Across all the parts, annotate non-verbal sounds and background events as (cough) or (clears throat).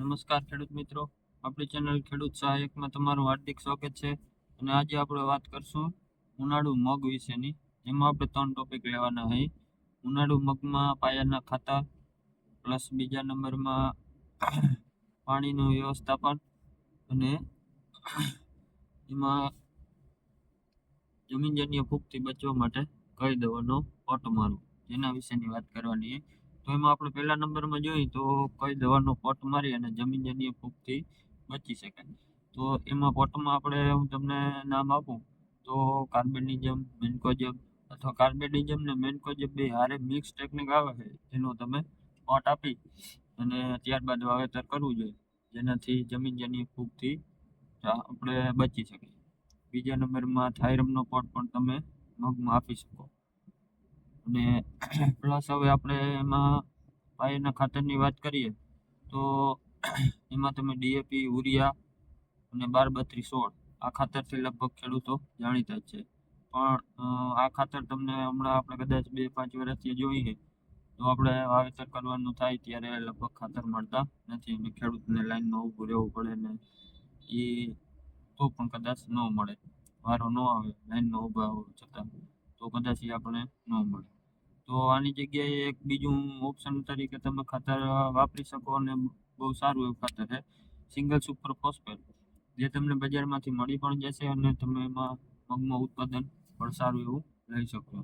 નમસ્કાર ખેડૂત મિત્રો. આપણી ચેનલ ખેડૂત સહાયકમાં તમારું હાર્દિક સ્વાગત છે. અને આજે આપણે વાત કરશું ઉનાળુ મગ વિશેની. જેમાં આપણે ત્રણ ટોપિક લેવાના હોય ઉનાળુ મગમાં પાયાના ખાતા પ્લસ બીજા નંબરમાં પાણીનું વ્યવસ્થાપન અને એમાં જમીનજન્ય ફૂગથી બચવા માટે કહી દવાનો પોટ મારું જેના વિશેની વાત કરવાની તો એમાં આપણે પહેલા નંબરમાં જોઈએ તો કઈ દવાનો પોટ મારી અને જમીન જન્ય ફૂગથી બચી શકાય તો એમાં પોટમાં આપણે હું તમને નામ આપું તો કાર્બેનિઝમ મેન્કોજબ અથવા કાર્બેનિઝમ ને મેન્કોજબ બે હારે મિક્સ ટેકનિક આવે છે એનો તમે પોટ આપી અને ત્યારબાદ વાવેતર કરવું જોઈએ, જેનાથી જમીનજન્ય ફૂગથી આપણે બચી શકીએ. બીજા નંબરમાં થાયરમનો પોટ પણ તમે મગમાં આપી શકો. અને (clears throat) પ્લસ હવે આપણે એમાં પાયાના ખાતરની વાત કરીએ, તો (clears throat) એમાં તમે ડીએપી યુરિયા અને બાર બત્રીસ સોળ, આ ખાતરથી લગભગ ખેડૂતો જાણીતા જ છે. પણ આ ખાતર તમને હમણાં આપણે કદાચ બે, પાંચ વર્ષથી જોઈએ તો આપણે વાવેતર કરવાનું થાય ત્યારે લગભગ ખાતર મળતા નથી અને ખેડૂતને લાઈનમાં ઊભું રહેવું પડે ને એ તો પણ કદાચ ન મળે. વારો ન આવે, લાઈનમાં ઊભા હોવા છતાં તો કદાચ એ આપણે ન મળે. તો આની જગ્યાએ એક બીજું ઓપ્શન તરીકે તમે ખાતર વાપરી શકો અને બહુ સારું એવું ખાતર છે. સિંગલ સુપર ફોસ્ફેટ જે તમને બજારમાંથી મળી પણ જશે અને તમે એમાં મગમાં ઉત્પાદન પણ સારું એવું લઈ શકો.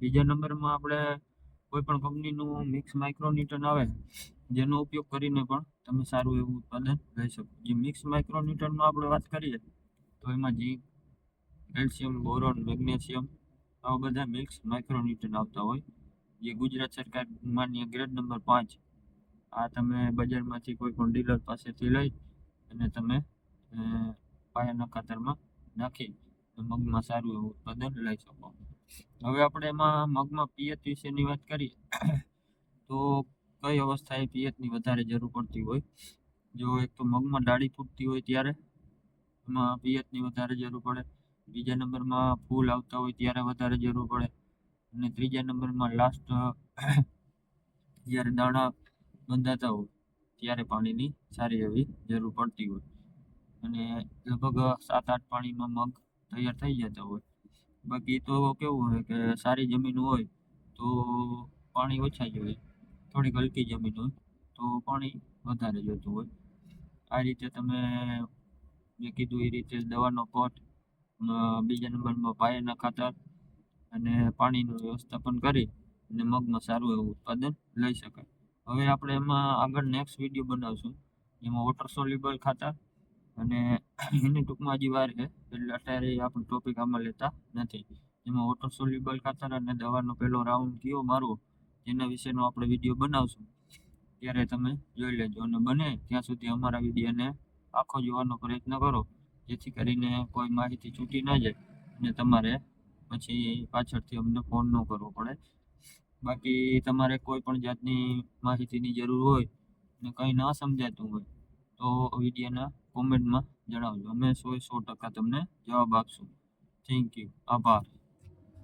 બીજા નંબરમાં આપણે કોઈ પણ કંપનીનું મિક્સ માઇક્રોન્યુટન આવે, જેનો ઉપયોગ કરીને પણ તમે સારું એવું ઉત્પાદન લઈ શકો. જે મિક્સ માઇક્રોન્યુટનમાં આપણે વાત કરીએ, તો એમાં ઝીંક કેલ્શિયમ બોરોન મેગ્નેશિયમ આવા બધા મિક્સ માઇક્રોન્યુટન આવતા હોય. જે ગુજરાત સરકાર માન્ય ગ્રેડ નંબર પાંચ. આ તમે બજારમાંથી કોઈ પણ ડીલર પાસેથી લઈ અને તમે પાયાના ખાતરમાં નાખી મગમાં સારું એવું ઉત્પાદન લઈ શકો. હવે આપણે એમાં મગમાં પિયત વિશેની વાત કરીએ, તો કઈ અવસ્થાએ પિયતની વધારે જરૂર પડતી હોય? જો એક તો મગમાં ડાળી ફૂટતી હોય ત્યારે એમાં પિયતની વધારે જરૂર પડે. બીજા નંબરમાં ફૂલ આવતા હોય ત્યારે વધારે જરૂર પડે. અને ત્રીજા નંબરમાં લાસ્ટ (clears throat) જ્યારે દાણા બંધાતા હોય, ત્યારે પાણીની સારી એવી જરૂર પડતી હોય. અને લગભગ સાત આઠ પાણીમાં મગ તૈયાર થઈ જતા હોય. બાકી તો કેવું હોય કે સારી જમીન હોય, તો પાણી ઓછા જોઈએ થોડીક હલકી જમીન હોય, તો પાણી વધારે જોતું હોય. આ રીતે તમે જે કીધું એ રીતે દવાનો પોટ બીજા નંબરમાં પાયાના ખાતર અને પાણીનું વ્યવસ્થાપન કરી અને મગમાં સારું એવું ઉત્પાદન લઈ શકાય. હવે આપણે એમાં આગળ નેક્સ્ટ વીડિયો બનાવશું. એમાં વોટર સોલ્યુબલ ખાતર અને એની ટૂંકમાં હજી વાર છે. એટલે અત્યારે આપણે ટોપિક આમાં લેતા નથી. એમાં વોટર સોલ્યુબલ ખાતર અને દવાનો પહેલો રાઉન્ડ કયો મારવો એના વિશેનો આપણે વીડિયો બનાવશું. ત્યારે તમે જોઈ લેજો. અને બને ત્યાં સુધી અમારા વિડીયોને આખો જોવાનો પ્રયત્ન કરો. જેથી કરીને કોઈ માહિતી છૂટી ના જાય અને તમારે પછી પાછળથી અમને ફોન ન કરવો પડે. બાકી તમારે કોઈ પણ જાતની માહિતીની જરૂર હોય ને કંઈ ના સમજાતું હોય, તો વિડીયોના કોમેન્ટમાં જણાવજો. અમે સો સો ટકા તમને જવાબ આપશું. થેન્ક યુ આભાર.